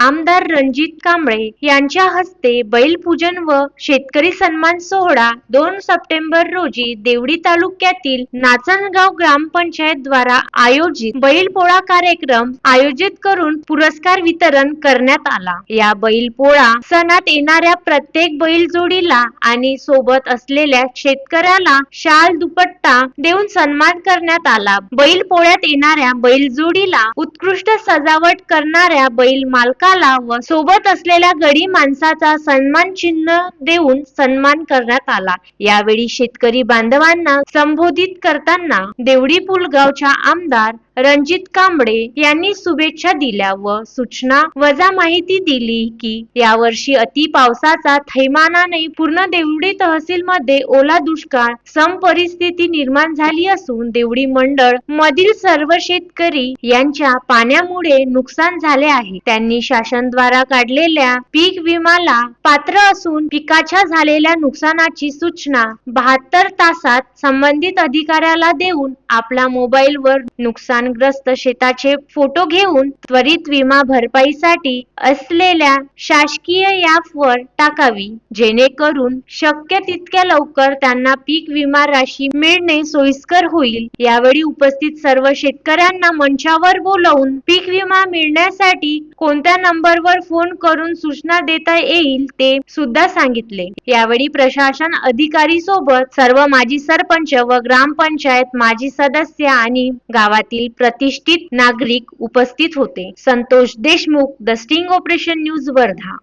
आमदार रणजित कांबळे यांच्या हस्ते बैलपूजन व शेतकरी सन्मान सोहळा दोन सप्टेंबर रोजी देवडी तालुक्यातील नाचणगाव ग्रामपंचायत द्वारा आयोजित बैलपोळा कार्यक्रम आयोजित करून पुरस्कार वितरण करण्यात आला. या बैलपोळा सणात येणाऱ्या प्रत्येक बैलजोडीला आणि सोबत असलेल्या शेतकऱ्याला शाल दुपट्टा देऊन सन्मान करण्यात आला. बैल पोळ्यात येणाऱ्या बैलजोडीला उत्कृष्ट सजावट करणाऱ्या बैल मालका मालकाला व सोबत असलेल्या गडी माणसाचा सन्मान चिन्ह देऊन सन्मान करण्यात आला. यावेळी शेतकरी बांधवांना संबोधित करताना देवडी पुलगावच्या आमदार रणजित कांबळे यांनी शुभेच्छा दिल्या व सूचना वजा माहिती दिली की यावर्षी अति पावसाचा थैमानाने पूर्ण देवडी तहसील मध्ये ओला दुष्काळ सम परिस्थिती निर्माण झाली असून देवडी मंडळ मधील सर्व शेतकरी यांच्या पाण्यामुळे नुकसान झाले आहे. त्यांनी शासन द्वारा काढलेल्या पीक विमाला पात्र असून पिकाच्या झालेल्या नुकसानाची सूचना बहात्तर तासात संबंधित अधिकाऱ्याला देऊन आपला मोबाईल वर नुकसानग्रस्त शेताचे फोटो घेऊन त्वरित विमा भरपाईसाठी असलेल्या शासकीय ऍप वर टाकावी जेणेकरून शक्य तितक्या लवकर त्यांना पीक विमा राशी मिळणे सोयीस्कर होईल. यावेळी उपस्थित सर्व शेतकऱ्यांना मंचावर बोलावून पीक विमा मिळण्यासाठी कोणत्या नंबरवर फोन करून सूचना देता येईल ते सुद्धा सांगितले. यावेळी प्रशासन अधिकारी सोबत सर्व माजी सरपंच व ग्रामपंचायत माजी सदस्य आणि गावातील प्रतिष्ठित नागरिक उपस्थित होते. Santosh Deshmukh the sting operation news Wardha.